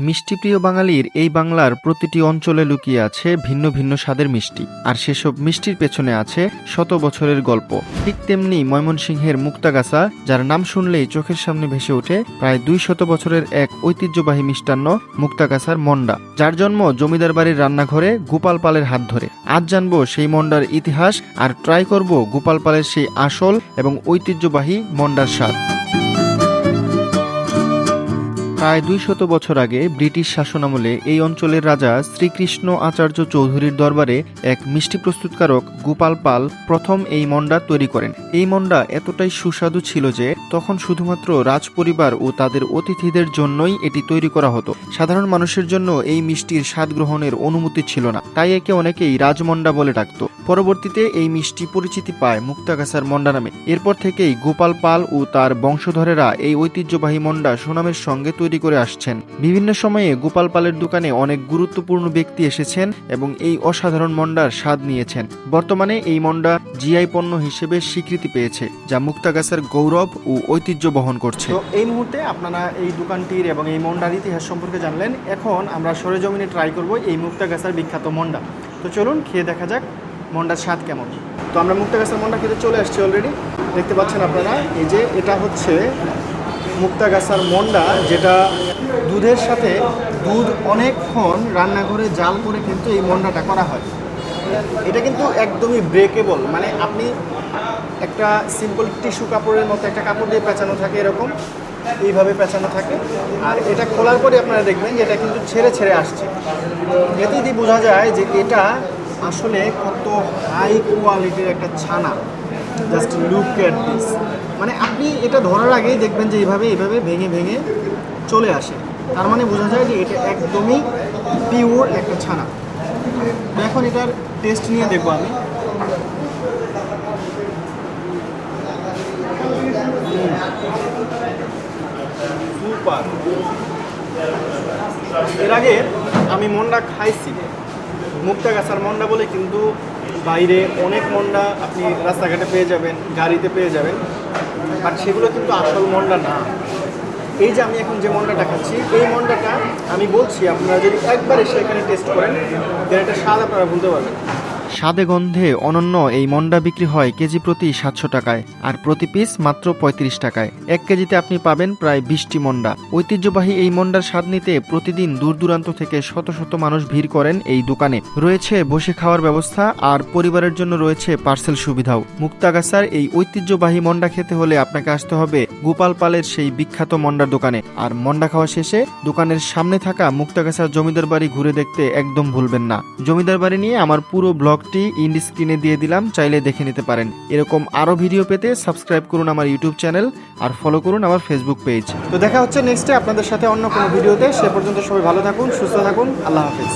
মিষ্টিপ্রিয় বাঙালির এই বাংলার প্রতিটি অঞ্চলে লুকিয়ে আছে ভিন্ন ভিন্ন স্বাদের মিষ্টি। আর সেসব মিষ্টির পেছনে আছে শত বছরের গল্প। ঠিক তেমনি ময়মনসিংহের মুক্তাগাছা, যার নাম শুনলেই চোখের সামনে ভেসে ওঠে, প্রায় দুই শত বছরের এক ঐতিহ্যবাহী মিষ্টান্ন মুক্তাগাছার মন্ডা যার জন্ম জমিদার বাড়ির রান্নাঘরে গোপাল পালের হাত ধরে। আজ জানব সেই মন্ডার ইতিহাস, আর ট্রাই করব গোপাল পালের সেই আসল এবং ঐতিহ্যবাহী মন্ডার স্বাদ। প্রায় দুই শত বছর আগে ব্রিটিশ শাসনামলে এই অঞ্চলের রাজা শ্রীকৃষ্ণ আচার্য চৌধুরীর দরবারে এক মিষ্টি প্রস্তুতকারক গোপাল পাল প্রথম এই মন্ডা তৈরি করেন। এই মন্ডা এতটাই সুস্বাদু ছিল যে তখন শুধুমাত্র রাজপরিবার ও তাদের অতিথিদের জন্যই এটি তৈরি করা হতো। সাধারণ মানুষের জন্য এই মিষ্টির স্বাদ গ্রহণের অনুমতি ছিল না। তাই একে অনেকেই রাজমন্ডা বলে ডাকত। পরবর্তীতে এই মিষ্টি পরিচিতি পায় মুক্তাগাছার মন্ডা নামে। এরপর থেকেই গোপাল পাল ও তার বংশধরেরা এই ঐতিহ্যবাহী মন্ডা সুনামের সঙ্গে তৈরি করে আসছেন। বিভিন্ন সময়ে গোপাল পালের দোকানে অনেক গুরুত্বপূর্ণ ব্যক্তি এসেছেন এবং এই অসাধারণ মন্ডার স্বাদ নিয়েছেন। বর্তমানে এই মন্ডা জিআই পণ্য হিসেবে স্বীকৃতি পেয়েছে, যা মুক্তাগাছার গৌরব ও ঐতিহ্য বহন করছে। এই মুহূর্তে আপনারা এই দোকানটির এবং এই মন্ডার ইতিহাস সম্পর্কে জানলেন। এখন আমরা সরেজমিনে ট্রাই করব এই মুক্তাগাছার বিখ্যাত মন্ডা। তো চলুন খেয়ে দেখা যাক মন্ডার স্বাদ কেমন। তো আমরা মুক্তাগাছার মন্ডা খেতে চলে আসছি অলরেডি দেখতে পাচ্ছেন আপনারা, এই যে এটা হচ্ছে মুক্তাগাছার মন্ডা, যেটা দুধের সাথে দুধ অনেকক্ষণ রান্নাঘরে জাল করে কিন্তু এই মন্ডাটা করা হয়। এটা কিন্তু একদমই ব্রেকেবল মানে আপনি একটা সিম্পল টিস্যু কাপড়ের মতো একটা কাপড় দিয়ে পেঁচানো থাকে এরকম, এইভাবে পেঁচানো থাকে। আর এটা খোলার পরে আপনারা দেখবেন যে এটা কিন্তু ছেড়ে ছেড়ে আসছে। এতেই দিয়ে বোঝা যায় যে এটা আসলে কত হাই কোয়ালিটির একটা ছানা। জাস্ট লুক অ্যাট দিস মানে আপনি এটা ধরার আগেই দেখবেন যে এইভাবে এইভাবে ভেঙে ভেঙে চলে আসে। তার মানে বোঝা যায় যে এটা একদমই পিওর একটা ছানা। এখন এটার টেস্ট নিয়ে দেখব আমি। এর আগে আমি মন্ডা খাইছি। মুক্তাগাছার মন্ডা বলে কিন্তু বাইরে অনেক মন্ডা আপনি রাস্তাঘাটে পেয়ে যাবেন, গাড়িতে পেয়ে যাবেন। বাট সেগুলো কিন্তু আসল মন্ডা না। এই যে আমি এখন যে মন্ডাটা খাচ্ছি, এই মন্ডাটা আমি বলছি, আপনারা যদি একবার এসে এখানে টেস্ট করেন তাহলে এটা স্বাদ আপনারা ভুলতে পারবেন স্বাদে গন্ধে অনন্য এই মন্ডা বিক্রি হয় কেজি প্রতি সাতশো টাকায়, আর প্রতি পিস মাত্র পঁয়ত্রিশ টাকায়। এক কেজিতে আপনি পাবেন প্রায় বিশটি মন্ডা। ঐতিহ্যবাহী এই মন্ডার স্বাদ নিতে প্রতিদিন দূর দূরান্ত থেকে শত শত মানুষ ভিড় করেন এই দোকানে। রয়েছে বসে খাওয়ার ব্যবস্থা, আর পরিবারের জন্য রয়েছে পার্সেল সুবিধাও। মুক্তাগাছার এই ঐতিহ্যবাহী মন্ডা খেতে হলে আপনাকে আসতে হবে গোপাল পালের সেই বিখ্যাত মন্ডার দোকানে। আর মন্ডা খাওয়া শেষে দোকানের সামনে থাকা মুক্তাগাছার জমিদার বাড়ি ঘুরে দেখতে একদম ভুলবেন না। জমিদার বাড়ি নিয়ে আমার পুরো ব্লগটি ইন্ড স্ক্রিনে দিয়ে দিলাম, চাইলে দেখে নিতে পারেন। এরকম আরও ভিডিও পেতে সাবস্ক্রাইব করুন আমার ইউটিউব চ্যানেল আর ফলো করুন আমার ফেসবুক পেজ। তো দেখা হচ্ছে নেক্সটে আপনাদের সাথে অন্য কোনো ভিডিওতে, সে পর্যন্ত সবাই ভালো থাকুন, সুস্থ থাকুন, আল্লাহ হাফিজ।